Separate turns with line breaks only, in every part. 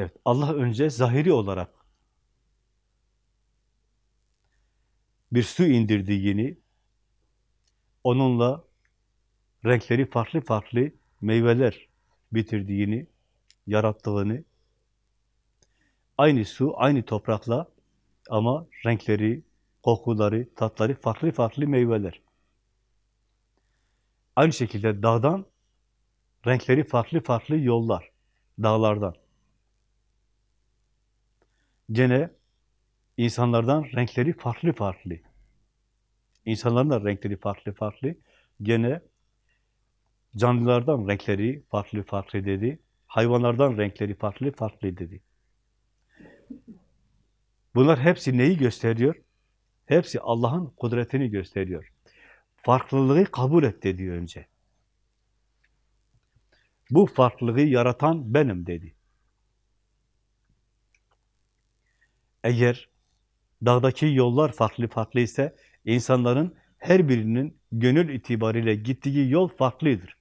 Evet, Allah önce zahiri olarak bir su indirdiğini, onunla renkleri farklı farklı meyveler bitirdiğini, yarattığını, aynı su, aynı toprakla ama renkleri, kokuları, tatları farklı farklı meyveler. Aynı şekilde dağdan renkleri farklı farklı yollar, dağlardan. Gene insanlardan renkleri farklı farklı. İnsanların da renkleri farklı farklı. Gene canlılardan renkleri farklı farklı dedi. Hayvanlardan renkleri farklı farklı dedi. Bunlar hepsi neyi gösteriyor? Hepsi Allah'ın kudretini gösteriyor. Farklılığı kabul et dedi önce. Bu farklılığı yaratan benim dedi. Eğer dağdaki yollar farklı farklı ise insanların her birinin gönül itibariyle gittiği yol farklıdır.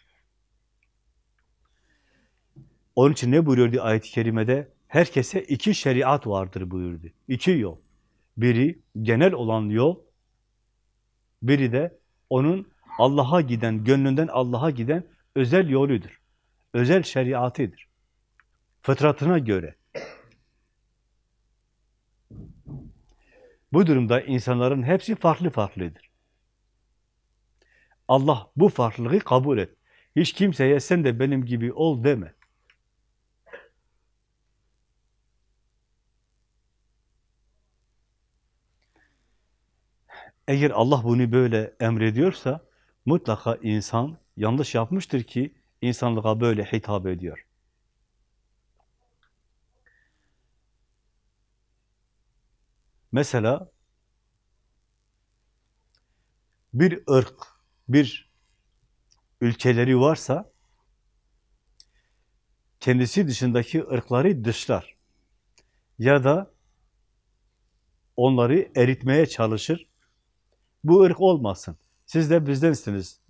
Onun için ne buyuruyordu ayet-i kerimede? Herkese iki şeriat vardır buyurdu. İki yol. Biri genel olan yol, biri de onun Allah'a giden, gönlünden Allah'a giden özel yoludur. Özel şeriatıdır. Fıtratına göre. Bu durumda insanların hepsi farklı farklıdır. Allah bu farklılığı kabul et. Hiç kimseye sen de benim gibi ol deme. Eğer Allah bunu böyle emrediyorsa mutlaka insan yanlış yapmıştır ki insanlığa böyle hitap ediyor. Mesela bir ırk, bir ülkeleri varsa kendisi dışındaki ırkları dışlar. Ya da onları eritmeye çalışır. Bu ırk olmasın. Siz de bizdensiniz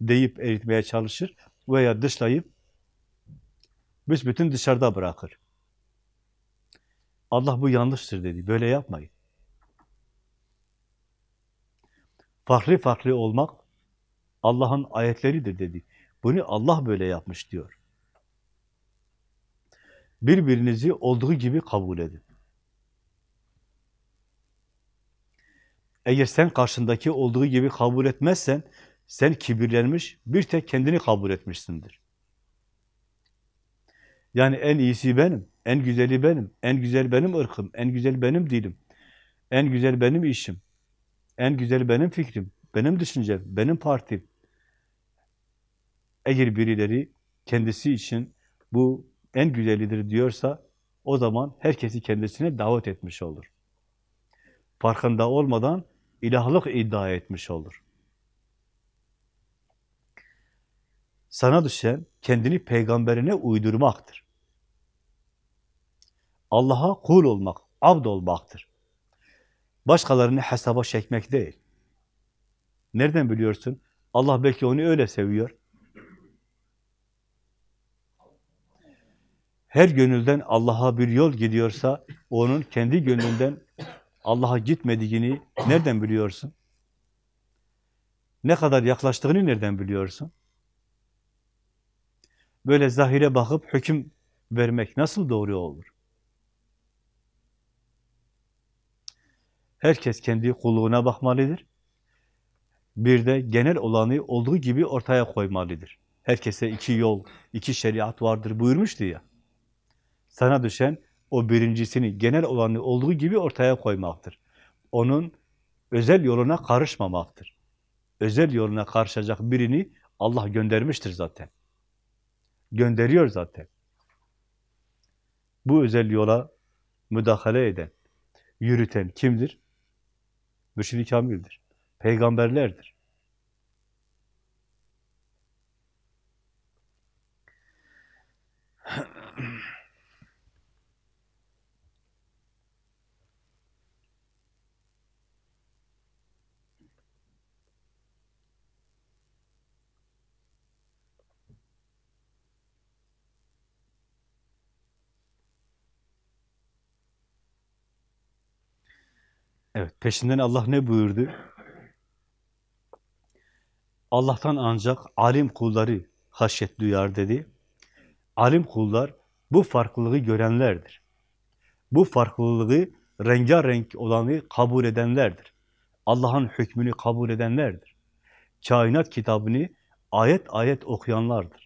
deyip eritmeye çalışır veya dışlayıp büsbütün dışarıda bırakır. Allah bu yanlıştır dedi. Böyle yapmayın. Farklı farklı olmak Allah'ın ayetleridir dedi. Bunu Allah böyle yapmış diyor. Birbirinizi olduğu gibi kabul edin. Eğer sen karşındaki olduğu gibi kabul etmezsen, sen kibirlenmiş, bir tek kendini kabul etmişsindir. Yani en iyisi benim, en güzeli benim, en güzel benim ırkım, en güzel benim dilim, en güzel benim işim, en güzel benim fikrim, benim düşüncem, benim partim. Eğer birileri kendisi için bu en güzelidir diyorsa, o zaman herkesi kendisine davet etmiş olur. Farkında olmadan ilahlık iddia etmiş olur. Sana düşen kendini peygamberine uydurmaktır. Allah'a kul olmak, abd olmaktır. Başkalarını hesaba çekmek değil. Nereden biliyorsun? Allah belki onu öyle seviyor. Her gönülden Allah'a bir yol gidiyorsa, onun kendi gönlünden Allah'a gitmediğini nereden biliyorsun? Ne kadar yaklaştığını nereden biliyorsun? Böyle zahire bakıp hüküm vermek nasıl doğru olur? Herkes kendi kulluğuna bakmalıdır. Bir de genel olanı olduğu gibi ortaya koymalıdır. Herkese iki yol, iki şeriat vardır buyurmuştu ya. Sana düşen o birincisini, genel olanı olduğu gibi ortaya koymaktır. Onun özel yoluna karışmamaktır. Özel yoluna karışacak birini Allah göndermiştir zaten. Gönderiyor zaten. Bu özel yola müdahale eden, yürüten kimdir? Mürşid-i Kamil'dir. Peygamberlerdir. Evet, peşinden Allah ne buyurdu? Allah'tan ancak alim kulları haşyet duyar dedi. Alim kullar bu farklılığı görenlerdir. Bu farklılığı rengarenk olanı kabul edenlerdir. Allah'ın hükmünü kabul edenlerdir. Kainat kitabını ayet ayet okuyanlardır.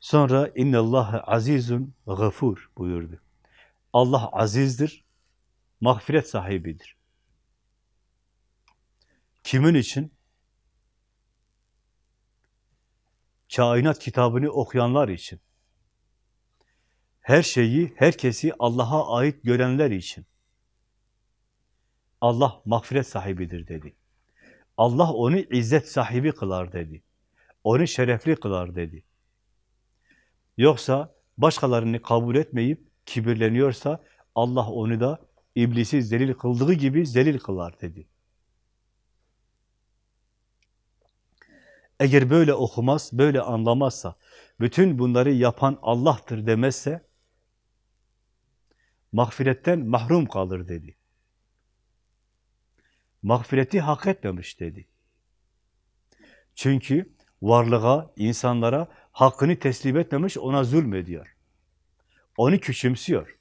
Sonra innallâhe azizun gafur buyurdu. Allah azizdir, mağfiret sahibidir. Kimin için? Kainat kitabını okuyanlar için. Her şeyi, herkesi Allah'a ait görenler için. Allah mağfiret sahibidir dedi. Allah onu izzet sahibi kılar dedi. Onu şerefli kılar dedi. Yoksa başkalarını kabul etmeyip kibirleniyorsa Allah onu da iblisi zelil kıldığı gibi zelil kılar dedi. Eğer böyle okumaz, böyle anlamazsa, bütün bunları yapan Allah'tır demezse, mağfiretten mahrum kalır dedi. Mağfireti hak etmemiş dedi. Çünkü varlığa, insanlara hakkını teslim etmemiş, ona zulmediyor. Onu küçümsüyor.